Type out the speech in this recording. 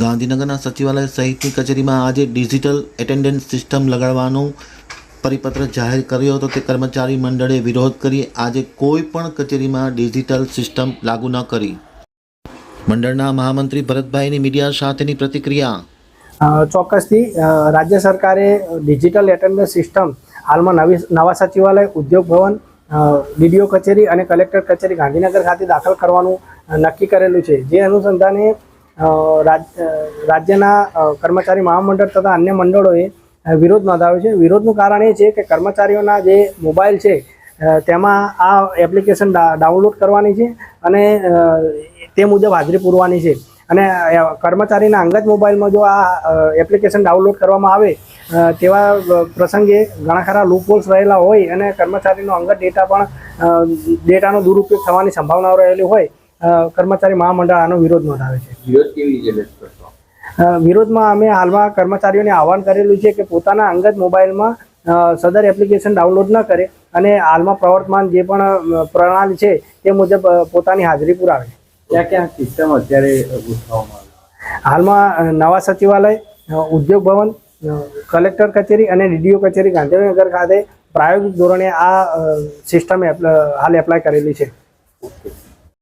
ગાંધીનગરના સચિવાલય સહિતની કચેરીમાં આજે ડિજિટલ એટેન્ડન્સ સિસ્ટમ લગાડવાનું પરિપત્ર જાહેર કર્યો હતો. તે કર્મચારી મંડળે વિરોધ કરી આજે કોઈ પણ કચેરીમાં ડિજિટલ સિસ્ટમ લાગુ ન કરી. મંડળના મહામંત્રી ભરતભાઈની મીડિયા સાથેની પ્રતિક્રિયા? ચોક્કસથી રાજ્ય સરકારે ડિજિટલ એટેન્ડન્સ સિસ્ટમ હાલમાં નવી, નવા સચિવાલય, ઉદ્યોગ ભવન ડીડીઓ કચેરી અને કલેક્ટર કચેરી ગાંધીનગર ખાતે દાખલ કરવાનું નક્કી કરેલું છે. જે અનુસંધાને રાજ્યના કર્મચારી મહામંડળ તથા અન્ય મંડળોએ વિરોધ નોંધાવ્યો છે. વિરોધનું કારણ એ છે કે કર્મચારીઓના જે મોબાઈલ છે તેમાં આ એપ્લિકેશન ડાઉનલોડ કરવાની છે અને તે મુજબ હાજરી પૂરવાની છે. અને કર્મચારીના અંગત મોબાઈલમાં જો આ એપ્લિકેશન ડાઉનલોડ કરવામાં આવે તેવા પ્રસંગે ઘણા ખરા લૂપહોલ્સ રહેલા હોય અને કર્મચારીનો અંગત ડેટા પણ ડેટાનો દુરુપયોગ થવાની સંભાવનાઓ રહેલી હોય. કર્મચારી મહામંડળ આનો વિરોધ નોંધાવે છે. વિરોધ કેવી રીતે વ્યક્ત કરશો? વિરોધમાં અમે હાલમાં કર્મચારીઓને આહવાન કરેલું છે કે પોતાના અંગત મોબાઈલમાં સદર એપ્લિકેશન ડાઉનલોડ ન કરે અને હાલમાં પ્રવર્તમાન જે પણ પ્રણાલી છે તે મુજબ પોતાની હાજરી પુરાવે. ક્યાં ક્યાં સિસ્ટમ અત્યારે હાલમાં નવા સચિવાલય ઉદ્યોગ ભવન કલેક્ટર કચેરી અને ડીડીઓ કચેરી ગાંધીનગર ખાતે પ્રાયોગિક ધોરણે આ સિસ્ટમ હાલ એપ્લાય કરેલી છે.